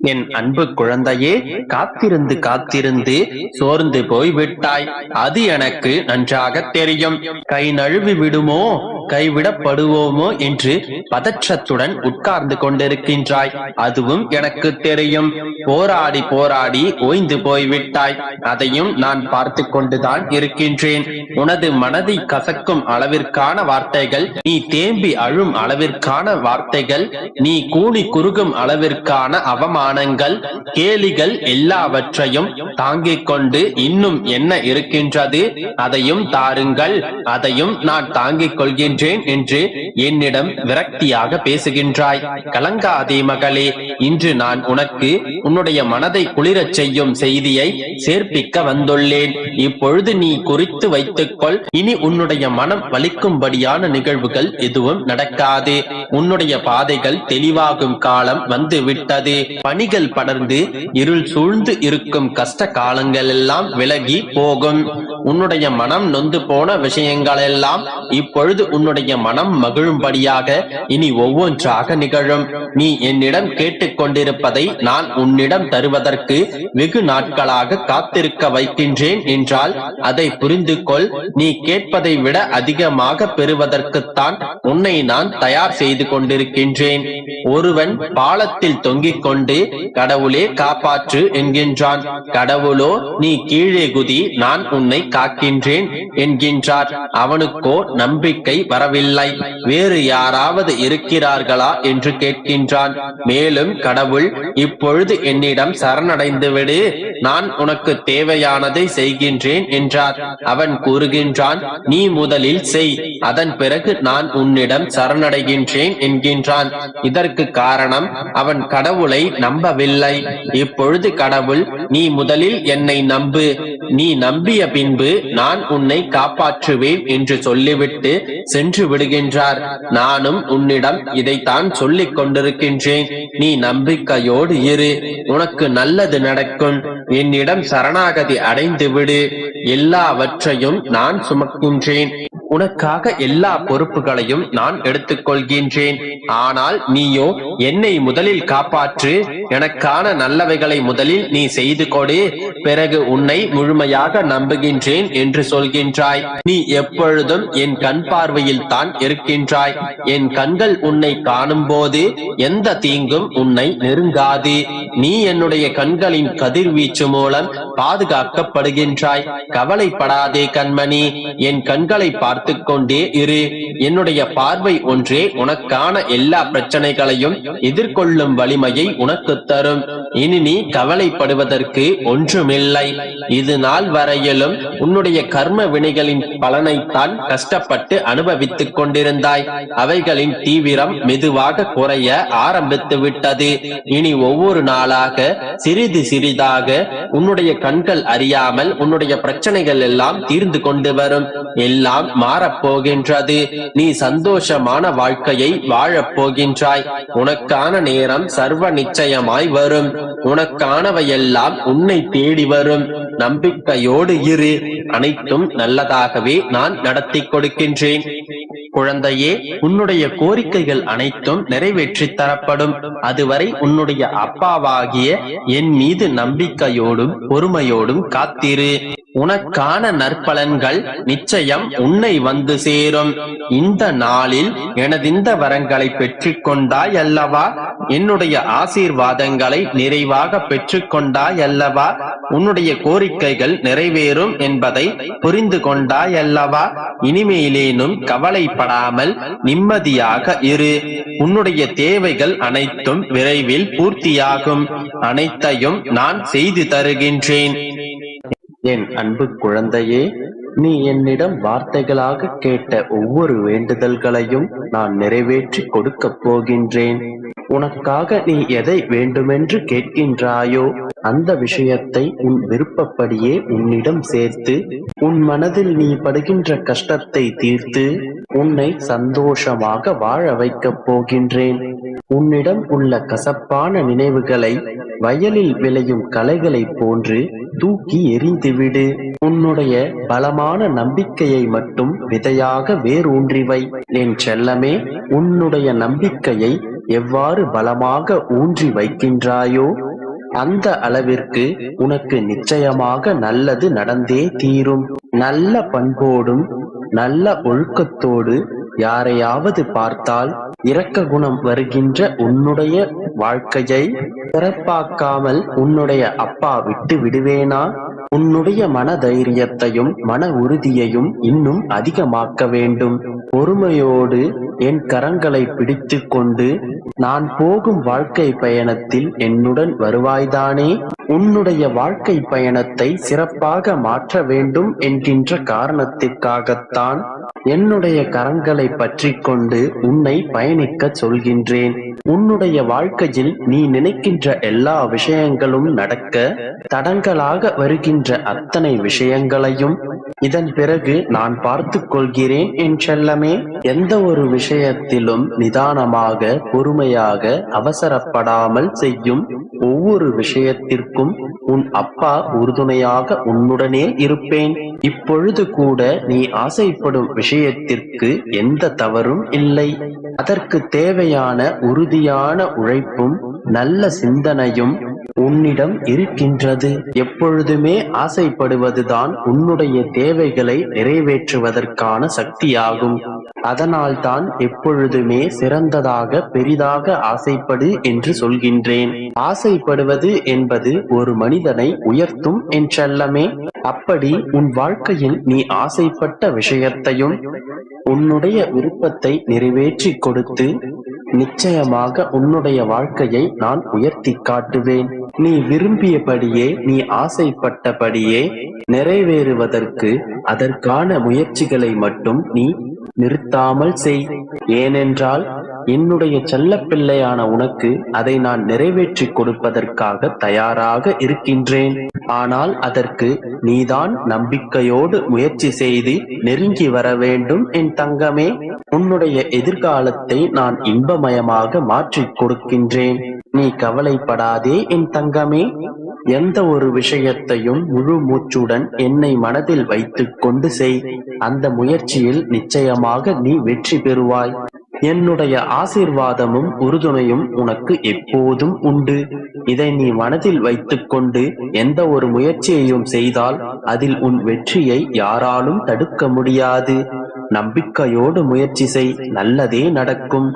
என் அன்பு குழந்தையே காத்திருந்து காத்திருந்து சோர்ந்து போய் விட்டாய் அது எனக்கு நன்றாக தெரியும். கை நழுவி விடுமோ? கைவிடப்படுவோமோ என்று பதற்றத்துடன் உட்கார்ந்து கொண்டிருக்கின்றாய். அதுவும் எனக்கு தெரியும். போராடி போராடி ஓய்ந்து போய்விட்டாய். அதையும் நான் பார்த்து கொண்டுதான் இருக்கின்றேன். உனது மனதை கசக்கும் அளவிற்கான வார்த்தைகள் நீ தேம்பி அழும் அளவிற்கான வார்த்தைகள் நீ கூனி குறுகும் அளவிற்கான அவமானங்கள் கேலிகள் எல்லாவற்றையும் தாங்கிக் கொண்டு இன்னும் என்ன இருக்கின்றது? அதையும் தாருங்கள். அதையும் நான் தாங்கிக் கொள்கின்றேன். வருகின்றேன் என்று என்னிடம் விரக்தியாக பேசுகின்றாய். கலங்காதே மகளே இன்று நான் உனக்கு உன்னுடைய மனதை குளிரச் செய்யும் செய்தியை சேர்ப்பிக்க வந்துள்ளேன். இப்பொழுது நீ குறித்து வைத்துக்கொள். இனி உன்னுடைய மனம் வலிக்கும்படியான நிகழ்வுகள் எதுவும் நடக்காது. உன்னுடைய பாதைகள் தெளிவாகும் காலம் வந்து விட்டது பணிகள் படர்ந்து இருள் சூழ்ந்து இருக்கும் கஷ்ட காலங்கள் எல்லாம் விலகி போகும். உன்னுடைய மனம் நொந்து போன விஷயங்கள் எல்லாம் இப்பொழுது உன்னுடைய உன்னுடைய மனம் மகிழும்படியாக இனி ஒவ்வொன்றாக நிகழும். நீ என்னிடம் கேட்டுக்கொண்டிருப்பதை நான் உன்னிடம் தருவதற்கு வெகு நாட்களாக காத்திருக்க வைக்கின்றேன் என்றால் அதை புரிந்து கொள் நீ கேட்பதை விட அதிகமாக பெறுவதற்குத்தான் உன்னை நான் தயார் செய்து கொண்டிருக்கின்றேன். ஒருவன் பாலத்தில் தொங்கிக் கொண்டு கடவுளே காப்பாற்று என்கின்றான். கடவுளோ நீ கீழே குதி நான் உன்னை காக்கின்றேன் என்கின்றார். அவனுக்கோ நம்பிக்கை வர வரவில்லை. வேறு யாராவது இருக்கிறார்களா என்று கேட்கின்றான். மேலும் கடவுள் இப்பொழுது என்னிடம் சரணடைந்து விடு நான் உனக்கு தேவையானதை செய்கின்றேன் என்றார். அவன் கூறுகின்றான் நீ முதலில் செய். அதன் பிறகு நான் உன்னிடம் சரணடைகின்றேன் என்கின்றான். இதற்கு காரணம் அவன் கடவுளை நம்பவில்லை. இப்பொழுது கடவுள் நீ முதலில் என்னை நம்பு. நீ நம்பிய பின்பு நான் உன்னை காப்பாற்றுவேன் என்று சொல்லிவிட்டு சென்று விடுகின்றார். நானும் உன்னிடம் இதைத்தான் சொல்லிக் கொண்டிருக்கின்றேன். நீ நம்பிக்கையோடு இரு. உனக்கு நல்லது நடக்கும். என்னிடம் சரணாகதி அடைந்து விடு. எல்லாவற்றையும் நான் சுமக்கின்றேன். உனக்காக எல்லா பொறுப்புகளையும் நான் எடுத்துக்கொள்கின்றேன். ஆனால் நீயோ என்னை முதலில் காப்பாற்று. எனக்கான நல்லவைகளை முதலில் நீ செய்து கொடு. பிறகு உன்னை முழுமையாக நம்புகின்றேன் என்று சொல்கின்றாய். நீ எப்பொழுதும் என் கண் பார்வை பார்வையில் தான் இருக்கின்றாய். என் கண்கள் உன்னை காணும் போது எந்த தீங்கும் உன்னை நெருங்காது. நீ என்னுடைய கண்களின் கதிர்வீச்சு மூலம் பாதுகாக்கப்படுகின்றாய். கவலைப்படாதே கண்மணி என் கண்களை பார்த்து கொண்டே இரு. என்னுடைய பார்வை ஒன்றே உனக்கான எல்லா பிரச்சனைகளையும் எதிர்கொள்ளும் வலிமையை உனக்கு தரும். இனி நீ கவலைப்படுவதற்கு ஒன்றுமில்லை. இது நாள் வரையிலும் உன்னுடைய கர்ம வினைகளின் பலனைத்தான் கஷ்டப்பட்டு அனுபவித்துக் கொண்டிருந்தாய். அவைகளின் தீவிரம் மெதுவாக குறைய ஆரம்பித்து விட்டது. இனி ஒவ்வொரு நாளாக சிறிது சிறிதாக உன்னுடைய கண்கள் அறியாமல் உன்னுடைய பிரச்சனைகள் எல்லாம் தீர்ந்து கொண்டு வரும். எல்லாம் மாறப்போகின்றது. நீ சந்தோஷமான வாழ்க்கையை வாழப் போகின்றாய் உனக்கான நேரம் சர்வ நிச்சயமாய் வரும். உனக்கானவையெல்லாம் உன்னை தேடி வரும். நம்பிக்கையோடு இரு. அனைத்தும் நல்லதாகவே நான் நடத்தி கொடுக்கின்றேன். குழந்தையே உன்னுடைய கோரிக்கைகள் அனைத்தும் நிறைவேற்றி தரப்படும். அதுவரை உன்னுடைய அப்பாவாகிய என் மீது நம்பிக்கையோடும் பொறுமையோடும் காத்திரு. உனக்கான நற்பலன்கள் நிச்சயம் உன்னை வந்து சேரும். இந்த நாளில் எனதிந்த வரங்களை பெற்றுக் கொண்டாய் அல்லவா என்னுடைய ஆசீர்வாதங்களை நிறைவாக பெற்றுக் கொண்டாய் அல்லவா உன்னுடைய கோரிக்கைகள் நிறைவேறும் என்பதை புரிந்து கொண்டாய் அல்லவா இனிமேலேனும் கவலைப்படாமல் நிம்மதியாக இரு. உன்னுடைய தேவைகள் அனைத்தும் விரைவில் பூர்த்தியாகும். அனைத்தையும் நான் செய்து தருகின்றேன். என் அன்பு குழந்தையே நீ என்னிடம் வார்த்தைகளாக கேட்ட ஒவ்வொரு வேண்டுதல்களையும் நான் நிறைவேற்றி கொடுக்கப் போகின்றேன். உனக்காக நீ எதை வேண்டுமென்று கேட்கின்றாயோ அந்த விஷயத்தை உன் விருப்பப்படியே உன்னிடம் சேர்த்து உன் மனதில் நீ படுகின்ற கஷ்டத்தை தீர்த்து உன்னை சந்தோஷமாக வாழ வைக்கப் போகின்றேன். உன்னிடம் உள்ள கசப்பான நினைவுகளை வயலில் விளையும் கலைகளைப் போன்று தூக்கி எறிந்துவிடு. உன்னுடைய பலமான நம்பிக்கையை மட்டும் விதையாக வேரூன்றிவை. என் செல்லமே உன்னுடைய நம்பிக்கையை எவ்வாறு பலமாக ஊன்றி வைக்கின்றாயோ அந்த அளவிற்கு உனக்கு நிச்சயமாக நல்லது நடந்தே தீரும். நல்ல பண்போடும் நல்ல ஒழுக்கத்தோடு யாரையாவது பார்த்தால் இரக்க குணம் வருகின்ற உன்னுடைய வாழ்க்கையை சிறப்பாக்காமல் உன்னுடைய அப்பா விட்டு விடுவேனா? உன்னுடைய மன தைரியத்தையும் மன உறுதியையும் இன்னும் அதிகமாக்க வேண்டும். பொறுமையோடு என் கரங்களை பிடித்து கொண்டு நான் போகும் வாழ்க்கை பயணத்தில் என்னுடன் வருவாய்தானே? உன்னுடைய வாழ்க்கை பயணத்தை சிறப்பாக மாற்ற வேண்டும் என்கின்ற காரணத்திற்காகத்தான் என்னுடைய கரங்களை பற்றி கொண்டு உன்னை பயணிக்க சொல்கின்றேன். உன்னுடைய வாழ்க்கையில் நீ நினைக்கின்ற எல்லா விஷயங்களும் நடக்க தடங்களாக வருகின்ற அத்தனை விஷயங்களையும் இதன் பிறகு நான் பார்த்து கொள்கிறேன் என் செல்லமே. எந்த ஒரு விஷயத்திலும் நிதானமாக பொறுமையாக அவசரப்படாமல் செய்யும் ஒவ்வொரு விஷயத்திற்கும் உன் அப்பா உறுதுணையாக உன்னுடனே இருப்பேன். இப்பொழுது கூட நீ ஆசைப்படும் விஷயத்திற்கு எந்த தவறும் இல்லை. அதற்கு தேவையான உறுதியான உழைப்பும் நல்ல சிந்தனையும் உன்னிடம் இருக்கின்றது. எப்பொழுதுமே ஆசைப்படுவதுதான் உன்னுடைய தேவைகளை நிறைவேற்றுவதற்கான சக்தியாகும். அதனால்தான் எப்பொழுதுமே சிறந்ததாக பெரிதாக ஆசைப்படு என்று சொல்கின்றேன். ஆசைப்படுவது என்பது ஒரு மனிதனை உயர்த்தும் என்றல்லமே. அப்படி உன் வாழ்க்கையில் நீ ஆசைப்பட்ட விஷயத்தையும் உன்னுடைய விருப்பத்தை நிறைவேற்றி கொடுத்து நிச்சயமாக உன்னுடைய வாழ்க்கையை நான் உயர்த்தி காட்டுவேன். நீ விரும்பியபடியே நீ ஆசைப்பட்டபடியே நிறைவேறுவதற்கு அதற்கான முயற்சிகளை மட்டும் நீ நிறுத்தாமல் செய். ஏனென்றால் என்னுடைய செல்லப்பிள்ளையான உனக்கு அதை நான் நிறைவேற்றி கொடுப்பதற்காக தயாராக இருக்கின்றேன். ஆனால் அதற்கு நீதான் நம்பிக்கையோடு முயற்சி செய்து நெருங்கி வர வேண்டும் என் தங்கமே. உன்னுடைய எதிர்காலத்தை நான் இன்பமயமாக மாற்றிக் கொடுக்கின்றேன். நீ கவலைப்படாதே என் தங்கமே. எந்த ஒரு விஷயத்தையும் முழு மூச்சுடன் என்னை மனதில் வைத்துக் கொண்டு செய். அந்த முயற்சியில் நிச்சயமாக நீ வெற்றி பெறுவாய். என்னுடைய ஆசீர்வாதமும் உறுதுணையும் உனக்கு எப்போதும் உண்டு. இதை நீ மனதில் வைத்துக்கொண்டு எந்த ஒரு முயற்சியையும் செய்தால் அதில் உன் வெற்றியை யாராலும் தடுக்க முடியாது. நம்பிக்கையோடு முயற்சி செய். நல்லதே நடக்கும்.